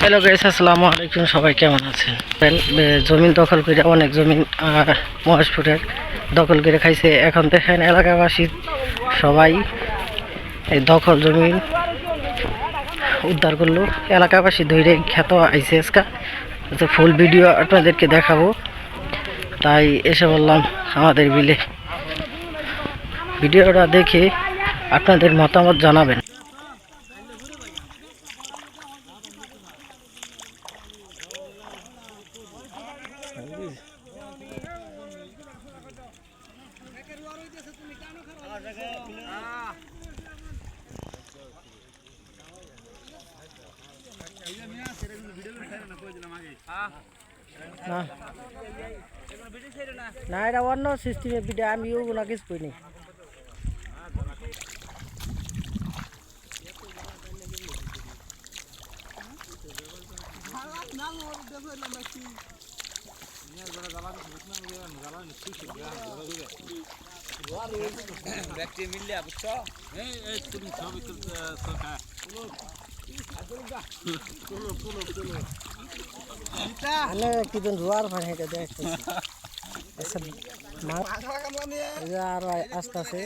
Hello guys আসসালামু আলাইকুম সবাই কেমন আছেন? জমিন দখল করে অনেক জমিন মহেশপুরের দখল করে খাইছে। এখন দেখেন এলাকাবাসী সবাই এই দখল জমিন উদ্ধার করল। এলাকাবাসী ধরে খ্যাত আইসে আজকা। তো ফুল ভিডিও আপনাদেরকে দেখাবো। তাই এসে বললাম আমাদের বিলে। ভিডিওটা দেখে আপনাদের মতামত জানাবেন। না এটা অন্য সিস্টেমে পিঠে আমি ওগুলো কিছু করিনি আনে কিদিন রোয়ার ভাই হেঁটে দেখতেছি আচ্ছা মা এই যে আর আস্তে আস্তে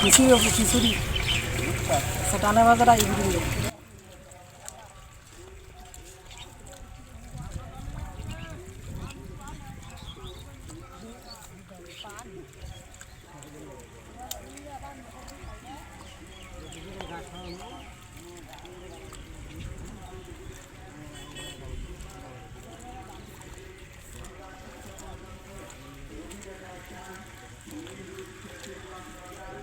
খিচুড়ি খিচুড়ি সেটানে বাজারা এগুলি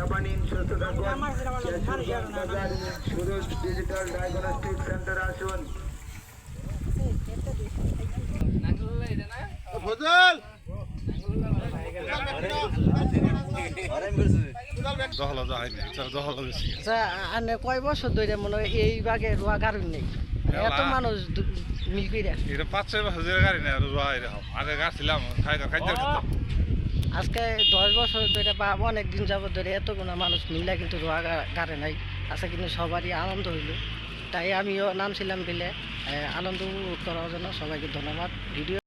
শাবানিন সুস্থ থাকুন বাজার সুরজ ডিজিটাল ডায়াগনস্টিক সেন্টার আসুন। দহল যা হয়নি তার দহল বেশি। আচ্ছা আনে কয় বছর ধরে মনে হয় এই বাগে রোয়া কারণ নেই? এত মানুষ দু- মিল কইরা। পাঁচ ছয় বছর ধরে গাড়ি নেই রোয়া আগে গাছ ছিলাম খাই খাইতে আজকে দশ বছর ধরে বা অনেক দিন যাবত ধরে এতগুলো মানুষ মিলা কিন্তু রোয়া গাড়ে নাই। আজকে কিন্তু সবারই আনন্দ হইল। তাই আমিও নামছিলাম বিলে। আনন্দ করার জন্য সবাইকে ধন্যবাদ। ভিডিও